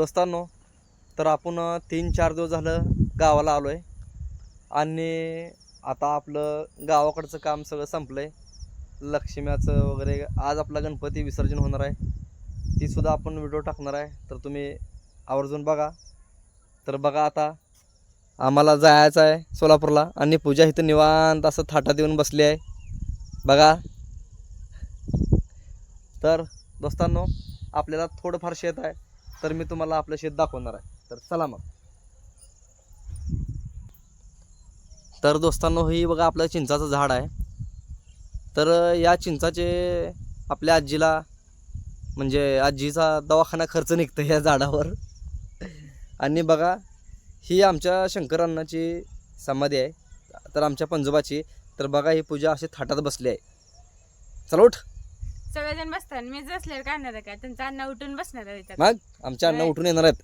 दोस्तांनो तर आपण तीन चार दिवस झालं गावाला आलो आहे आणि आता आपलं गावाकडचं काम सगळं संपलं आहे लक्ष्म्याचं वगैरे आज आपला गणपती विसर्जन होणार आहे. तीसुद्धा आपण व्हिडिओ टाकणार आहे. तर तुम्ही आवर्जून बघा. तर बघा आता आम्हाला जायचं आहे सोलापूरला. आणि पूजा इथं निवांत असं थाटा देऊन बसली आहे. बघा. तर दोस्तांनो आपल्याला थोडंफार शेत आहे. तर मी तुम्हाला आपलं शेत दाखवणार आहे. तर चला मग. तर दोस्तांनो ही बघा आपलं चिंचाचं झाड आहे. तर या चिंचाचे आपल्या आजीला म्हणजे आजीचा दवाखाना खर्च निघतो या झाडावर. आणि बघा ही आमच्या शंकरांनाची समाधी आहे. तर आमच्या पंजोबाची. तर बघा ही पूजा अशी थाटात बसली आहे. चला उठ. सगळेजण बसतात. मी बसल्यावर काढणार आहे काय? त्यांचा अन्न उठून बसणार आहे इथं. मग? आमच्या अण्णा होय. उठून येणार आहेत.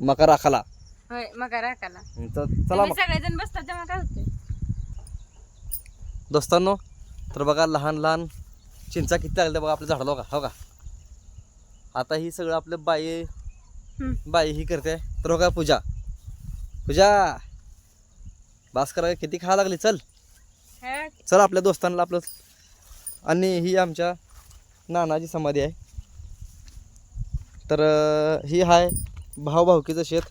मका राखाला होय मग राखाला तर चला तुम्ही सगळेजण बसतात तेव्हा काय होते दोस्तांनो तर बघा लहान लहान चिंचा किती लागल्या बघा आपल्या झाडाला बघा हो का? आता ही सगळं आपलं बाई बाई ही करते. तर बघा पूजा. पूजा बास करा किती खा लागली? चल. चल आपल्या दोस्तांना आपलं. आणि ही आमच्या नानाची समाधी आहे. तर ही आहे भावभावकीचं शेत.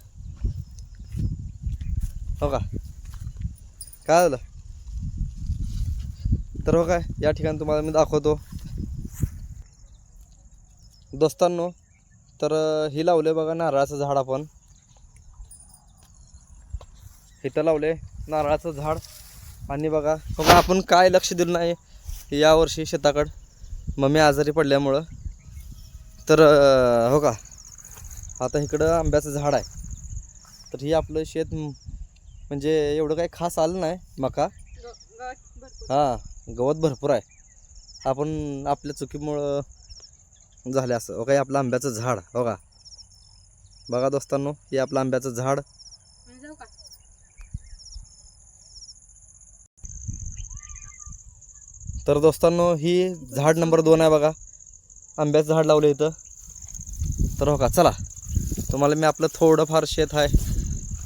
हो का? काय झालं? तर हो काय या ठिकाणी तुम्हाला मी दाखवतो. दोस्तांनो तर ही लावले बघा नारळाचं झाड आपण. इथं लावले नारळाचं झाड. आणि बघा बघा आपण काय लक्ष दिलं नाही यावर्षी शेताकडं. मम्मी आजारी पडल्यामुळं. तर हो का? आता इकडं आंब्याचं झाड आहे. तर ही आपलं शेत म्हणजे एवढं काही खास आलं नाही मका. हां गवत भरपूर आहे. आपण आपल्या चुकीमुळं झालं असं. हो काही आपलं आंब्याचं झाड हो का? बघा दोस्तांनो हे आपलं आंब्याचं झाड जाऊ का तर दोस्तांनो ही झाड नंबर दोन आहे बघा. आंब्याचं झाड लावलं इथं. तर हो का चला. तुम्हाला मी आपलं थोडंफार शेत आहे.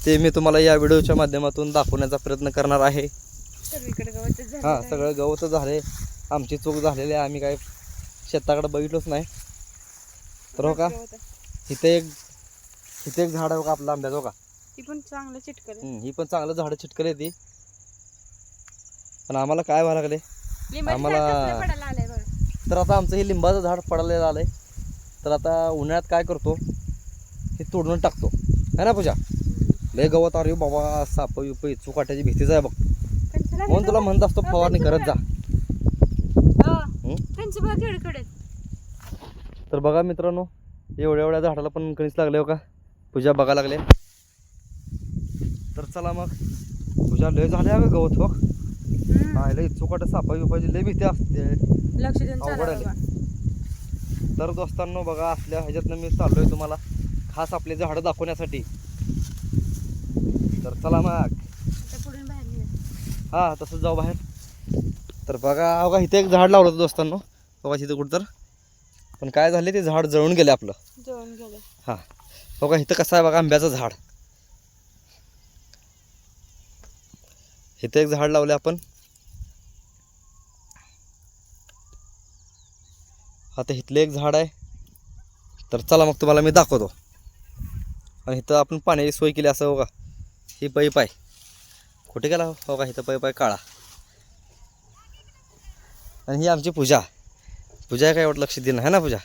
ते मी तुम्हाला या व्हिडिओच्या माध्यमातून दाखवण्याचा प्रयत्न करणार आहे. हां. सगळं गवत झाले. आमची चूक झालेली आहे. आम्ही काय शेताकडे बघितलोच नाही. तर हो का. इथे एक इथे एक झाड आहे बघा आपलं आंब्याचं हो का. ती पण चांगलं चिटकल. ही पण चांगलं झाडं चिटकले ती पण आम्हाला काय व्हायला लागले? आम्हाला- बघ. तर आता आमचं हे लिंबाचं झाड पडलेलं आलंय. तर आता उन्हाळ्यात काय करतो? हे तोडून टाकतो. है ना पूजा? लय गवत अरे बाबा साप युप चुकाट्याची भीतीच आहे बघ. म्हणून तुला म्हणत असतो फवारणी करत जा. बघ तर बघा मित्रांनो एवढ्या एवढ्या झाडाला पण कणीस लागले हो का? पूजा बघा लागले. तर चला मग. पूजा लय झाले का गवत हो हा लय चुकाट सापा बिपाची लय भीती असते. लक्ष देऊन अवघड आहे. बाबा. तर दोस्तांनो बघा असल्या ह्याच्यातनं मी चाललोय तुम्हाला खास आपले झाडं दाखवण्यासाठी. तर चला मग. आता पुढून बाहेर निघा. हा तसंच जाऊ बाहेर. तर बघा बघा इथे एक झाड लावलं होतं दोस्तांनो. बघा तिथं कुठं तर पण काय झाले ते झाड जळून गेले आपलं. जेवण गेलं. हां. बघा इथं कसं आहे बघा आंब्याचं झाड. इथं एक झाड लावले आपण. आता इथलं एक झाड आहे. तर चला मग तुम्हाला मी दाखवतो. आणि इथं आपण पाण्याची सोय केली असं बघा ही पाईप आहे कुठे गेला हो? का? इथं पाईप आहे काळा आणि ही आमची पूजा. पूजा काय एवढं लक्ष देणं आहे ना पूजा?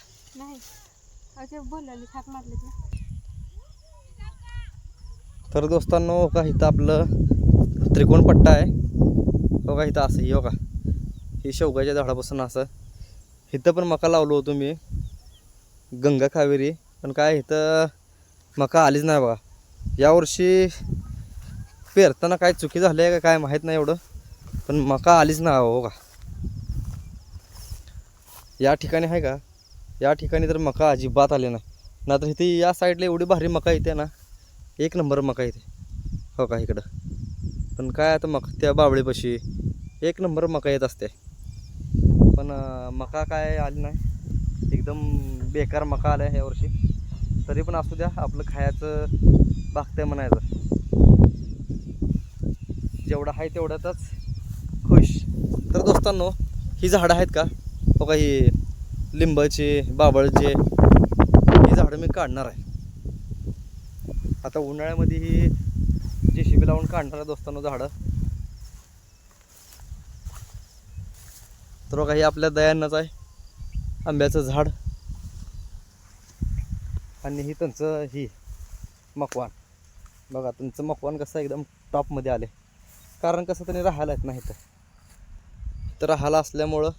तर दोस्तांनो हो का? इथं आपलं त्रिकोण पट्टा आहे. हो का? इथं असं ही हो का? ही शेवगाच्या झाडापासून असं इथं पण मका लावलो होतो मी. गंगा कावेरी. पण काय इथं मका आलीच नाही बघा. यावर्षी पेरताना काय चुकी झाली आहे का काय माहीत नाही एवढं. पण मका आलीच नाही हो का या ठिकाणी आहे का? या ठिकाणी तर मका अजिबात आले नाही. नाहीतर इथे या साईडला एवढी भारी मका येते ना. एक नंबर मका येते हो का इकडं. पण काय आता मका त्या बावळीपाशी एक नंबर मका येत असते. पण मका काय आली नाही. एकदम बेकार मका आला आहे यावर्षी तरी पण असू द्या आपलं खायचं बागतंय म्हणायचं. जेवढं आहे तेवढ्यातच खुश. तर दोस्तांनो ही झाडं आहेत का? हो का ही लिंबाचे बाबळचे. ही झाडं मी काढणार आहे. आता उन्हाळ्यामध्ये ही जे शिबी लावून काढणार आहे दोस्तांनो झाडं. तर काही आपल्या दयान्नाच आहे. आंब्याचं झाड. आणि ही त्यांचं ही मकवान. बघा त्यांचं मकवान कसं एकदम टॉपमध्ये आले कारण कसं त्यांनी राहायला येत नाही तर राहायला असल्यामुळं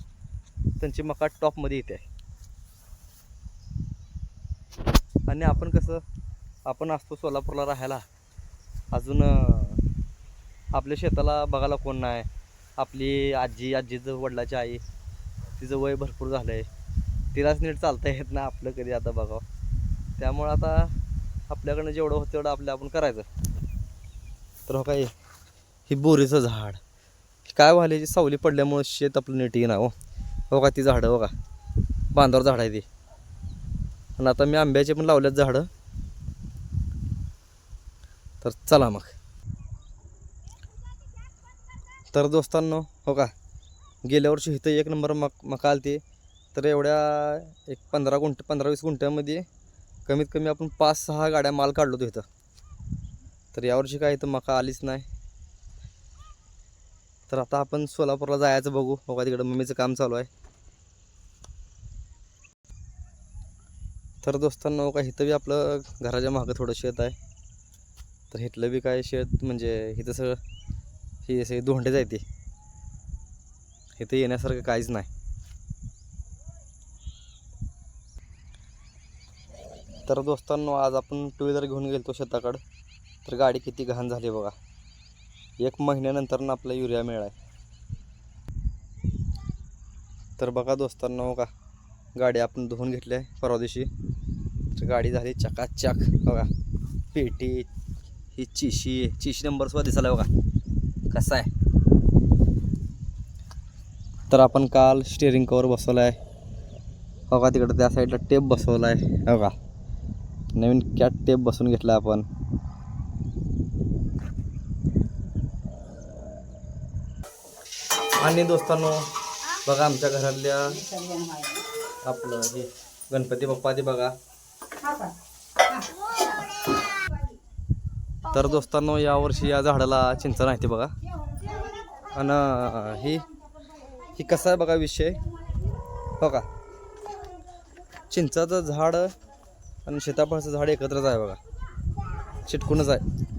त्यांची मका टॉपमध्ये येते. आणि आपण कसं आपण असतो सोलापूरला राहायला. अजून आपल्या शेताला बघायला कोण नाही. आपली आजी आजीचं वडिलाची आई तिचं वय भरपूर झालं आहे तिलाच नीट चालता येत ना आपलं कधी आता बघावं. त्यामुळं आता आपल्याकडनं जेवढं होतं तेवढं आपलं आपण करायचं. तर हो काय ही बोरीचं झाड. काय व्हायला जी सावली पडल्यामुळं शेत आपलं नीट येणार हो. हो का ती झाडं हो का? बांधावर झाड आहे ती. आणि आता मी आंब्याचे पण लावल्यात झाडं. तर चला मग. तर दोस्तांनो हो का? गेल्या वर्षी इथं एक नंबर मक मका आलते. तर एवढ्या एक पंधरा गुंठ पंधरा वीस गुंठ्यामध्ये कमीत कमी आपण पाच सहा गाड्या माल काढलो होतो इथं. तर यावर्षी काय इथं मका आलीच नाही. तर आता आपण सोलापूरला जायचं बघू. हो का तिकडं मम्मीचं काम चालू आहे. तर दोस्तांनो हो का इथं बी आपलं घराच्या मागं थोडं शेत आहे. तर इथलं बी काय शेत म्हणजे इथं सगळं हे सगळे धोंडे जायते इथे येण्यासारखं काहीच नाही. तर दोस्तांनो आज आपण टू व्हीलर घेऊन गेलतो शेताकडं. तर गाडी किती घाण झाली बघा. एक महिन्यानंतर ना आपला युरिया मिळाला तर बघा दोस्तांनो हो का. गाडी आपण धुवून घेतली आहे परवा दिवशी. तर गाडी झाली चकाचक. बघा. पेटी ही चिशी चिशी नंबरसुद्धा दिसायला बघा. कसा आहे? तर आपण काल स्टेअरिंग कवर बसवला आहे बघा तिकडं त्या साईडला टेप बसवला आहे बघा. नवीन कॅट टेप बसून घेतला आपण. आणि दोस्तांनो बघा आमच्या घरातल्या आपलं हे गणपती बाप्पा ते बघा. तर दोस्तांनो यावर्षी या झाडाला चिंच नाही ते बघा. आणि ही ही कसा आहे बघा विषय? हो का चिंचाचं झाड आणि सीताफळाचं झाड एकत्रच आहे बघा. चिटकूनच आहे.